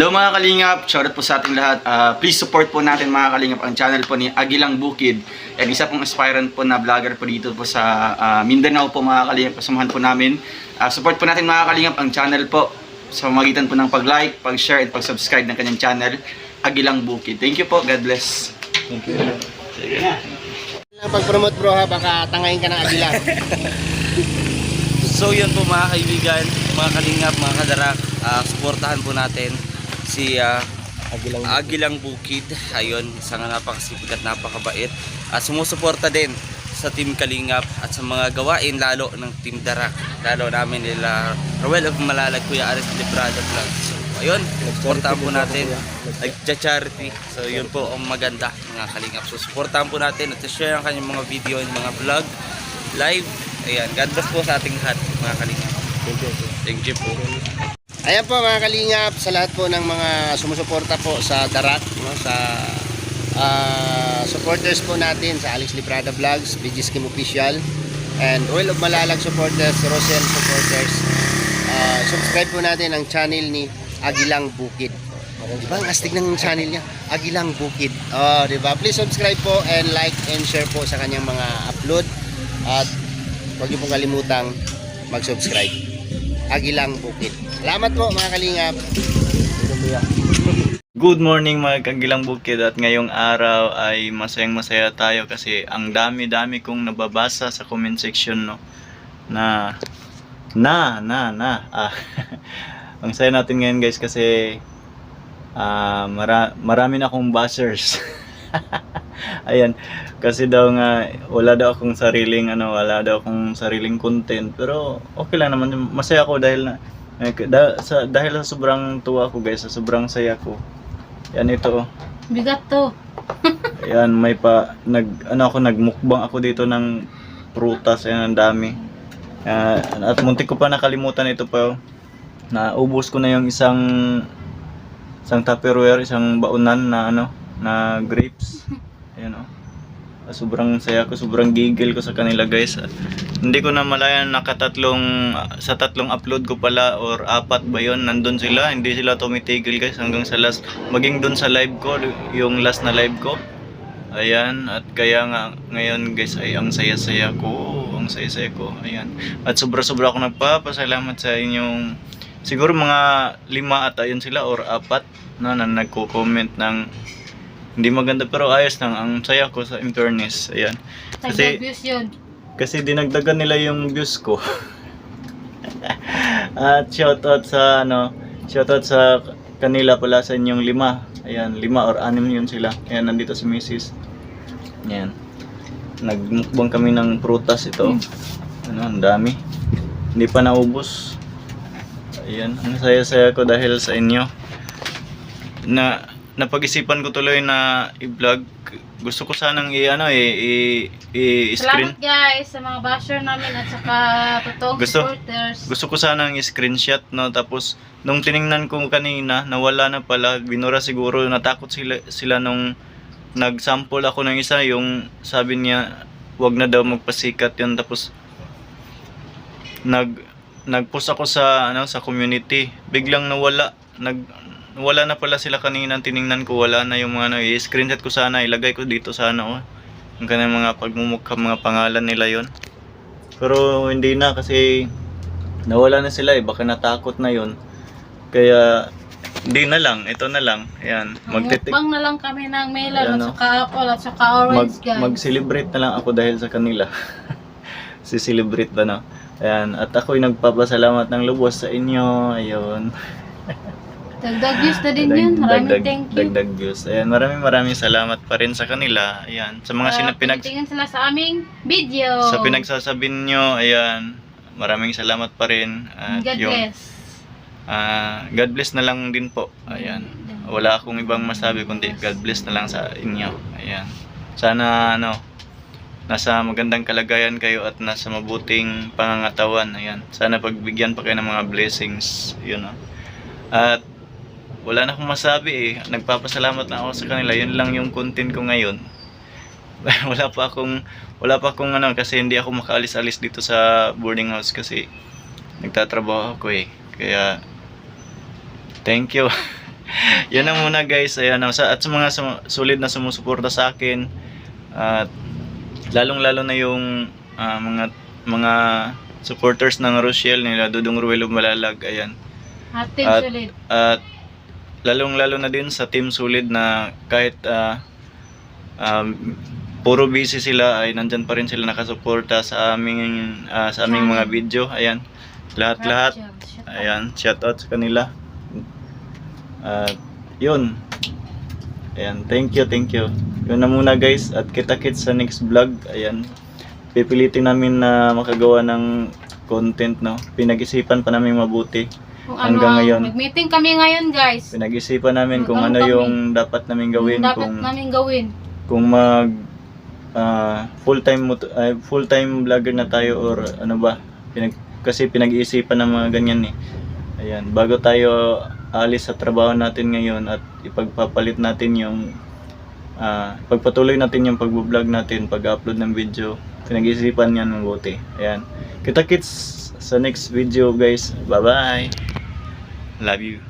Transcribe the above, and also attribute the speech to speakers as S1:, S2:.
S1: Hello mga kalingap, shoutout po sa ating lahat. Ah, please support po natin mga kalingap ang channel po ni Agilang Bukid. And isa pong aspirant po na vlogger po dito po sa ah, Mindanao po mga kalingap. Kasamahan po namin. Ah, support po natin mga kalingap ang channel po sa magitan po ng pag-like, pag-share, at pag-subscribe ng kanyang channel, Agilang Bukid. Thank you po. God bless. Thank you.
S2: Lang pag-promote bro ha, baka tangayin ka ng agila.
S3: So yun po mga kaibigan, mga kalingap, mga kadarak, ah, suportahan po natin si ah,
S2: Agilang
S3: Agilang Bukid. Ayun, isang napakasipag at napakabait. At sumusuporta din sa Team Kalingap at sa mga gawain lalo ng Team Darak. Lalo namin nila Roel of Malalag, Kuya Aris Librada Vlog. So ayun, suportahan po natin. Nagcha-charity. So yun po ang maganda mga kalingap. So suportahan po natin at share ang kanyang mga video, yung mga vlog, live. Ayan, God bless po sa ating lahat mga kalingap. Thank you po.
S2: Ayan po mga kalingap, sa lahat po ng mga sumusuporta po sa Darat, no, sa ah, supporters po natin sa Alex Librada Vlogs, BG Skim Official, and Royal of Malalag supporters, Rosel supporters. Ah, subscribe po natin ang channel ni Agilang Bukid. Di ba? Ang astig ng channel niya. Agilang Bukid. Oh, di ba? Please subscribe po and like and share po sa kanyang mga upload. At huwag niyo pong kalimutang mag-subscribe. Agilang Bukid. Salamat po mga kalingap.
S1: Good morning mga kagilang bukid at ngayong araw ay masayang masaya tayo kasi ang dami-dami kong nababasa sa comment section no na na na na ah, ang saya natin ngayon guys kasi ah, mara, marami na akong buzzers ayan kasi daw nga wala daw akong sariling ano wala daw akong sariling content pero okay lang naman masaya ako dahil na eh, da- sa, dahil sa sobrang tuwa ko guys, sa sobrang saya ko. Yan ito.
S4: Bigat to.
S1: Ayan, may pa nag ano ako nagmukbang ako dito ng prutas, ayan ang dami. Ah, at muntik ko pa nakalimutan ito pa. oh. Naubos ko na yung isang isang Tupperware, isang baunan na ano, na grapes. Ayan oh. Ah, Sobrang saya ko, sobrang gigil ko sa kanila guys. Ah, Hindi ko na malayan nakatatlong sa tatlong upload ko pala or apat ba yon nandun sila. Hindi sila tumitigil guys hanggang sa last. Maging dun sa live ko yung last na live ko. Ayan at kaya nga ngayon guys ay ang saya-saya ko ang saya-saya ko. Ayan. At sobra-sobra ako nagpapasalamat sa inyong siguro mga lima ata yun sila or apat no, na nagko-comment ng hindi maganda pero ayos lang ang saya ko sa in fairness ayan kasi
S4: Tag-views yun.
S1: kasi dinagdagan nila yung views ko. At shoutout sa ano, shoutout sa kanila pala sa inyong lima. Ayan, lima or anim yun sila. Ayan, nandito si Mrs. Ayan. Nagmukbang kami ng prutas ito. Ano, ang dami. Hindi pa naubos. Ayan, ang saya-saya ko dahil sa inyo. Na napag-isipan ko tuloy na i-vlog. Gusto ko sanang i ano i, i, i-screen.
S4: Salamat guys sa mga basher namin at saka totoong
S1: Gusto-
S4: supporters.
S1: gusto ko sanang i-screenshot no? Tapos nung tiningnan ko kanina nawala na pala. Binura siguro natakot sila sila nung nag-sample ako ng isa. Yung sabi niya wag na daw magpasikat yun. Tapos nag nag-post ako sa ano sa community. Biglang nawala. Nag wala na pala sila kanina. Tiningnan ko wala na yung mga ano i-screenshot ko sana ilagay ko dito sana oh. Yung kanilang mga pagmumukha mga pangalan nila yon pero hindi na kasi nawala na sila eh. Baka natakot na yon kaya hindi na lang ito na lang. Ayan magtitik
S4: na lang kami ng melon at
S1: no?
S4: saka apple at saka
S1: mag
S4: orange guys.
S1: mag-celebrate na lang ako dahil sa kanila. Si-celebrate ba no ayan at ako'y nagpapasalamat ng lubos sa inyo. Ayun
S4: Dagdag views na din yun. Maraming
S1: dagdag,
S4: thank you.
S1: dagdag views ayan maraming maraming salamat pa rin sa kanila ayan sa mga
S4: Uh,
S1: sinapinag
S4: tinitingnan sila sa aming video.
S1: sa pinagsasabi nyo ayan maraming salamat pa rin at
S4: God
S1: yung
S4: bless.
S1: Ah, God bless na lang din po. Ayan. Wala akong ibang masabi kundi God bless na lang sa inyo. Ayan. Sana ano nasa magandang kalagayan kayo at nasa mabuting pangangatawan. Ayan. Sana pagbigyan pa kayo ng mga blessings, yun know. At wala na akong masabi eh. Nagpapasalamat na ako sa kanila. Yun lang yung content ko ngayon. wala pa akong wala pa akong ano kasi hindi ako makaalis-alis dito sa boarding house kasi nagtatrabaho ako eh. Kaya thank you. Yan na muna guys. Ayan, sa, at sa mga sum- sulit na sumusuporta sa akin. At lalong-lalo na yung ah, mga mga supporters ng Rochelle nila Dudong Ruelo Malalag. Ayan. At-
S4: sulit.
S1: At lalong-lalo na din sa Team Solid na kahit ah, um, puro busy sila ay nandyan pa rin sila nakasuporta sa aming ah, sa aming mga video. Ayan. Lahat-lahat. Ayan, shout out sa kanila. At yun. Ayan, thank you, thank you. Yun na muna guys at kita-kits sa next vlog. Ayan. Pipilitin namin na makagawa ng content no. Pinag-isipan pa namin mabuti.
S4: Kung
S1: hanggang
S4: ano, ang-
S1: ngayon.
S4: Nag-meeting kami ngayon, guys.
S1: Pinag-isipan namin kung ano
S4: kami.
S1: yung dapat namin gawin
S4: Dapat
S1: kung
S4: namin gawin.
S1: kung mag ah, full-time ay, full-time vlogger na tayo or ano ba pinag kasi pinag-iisipan ng mga ganyan eh ayan bago tayo alis sa trabaho natin ngayon at ipagpapalit natin yung ah, pagpatuloy natin yung pagbo-vlog natin pag-upload ng video pinag-iisipan yan mabuti ayan kita kits sa next video guys bye bye love you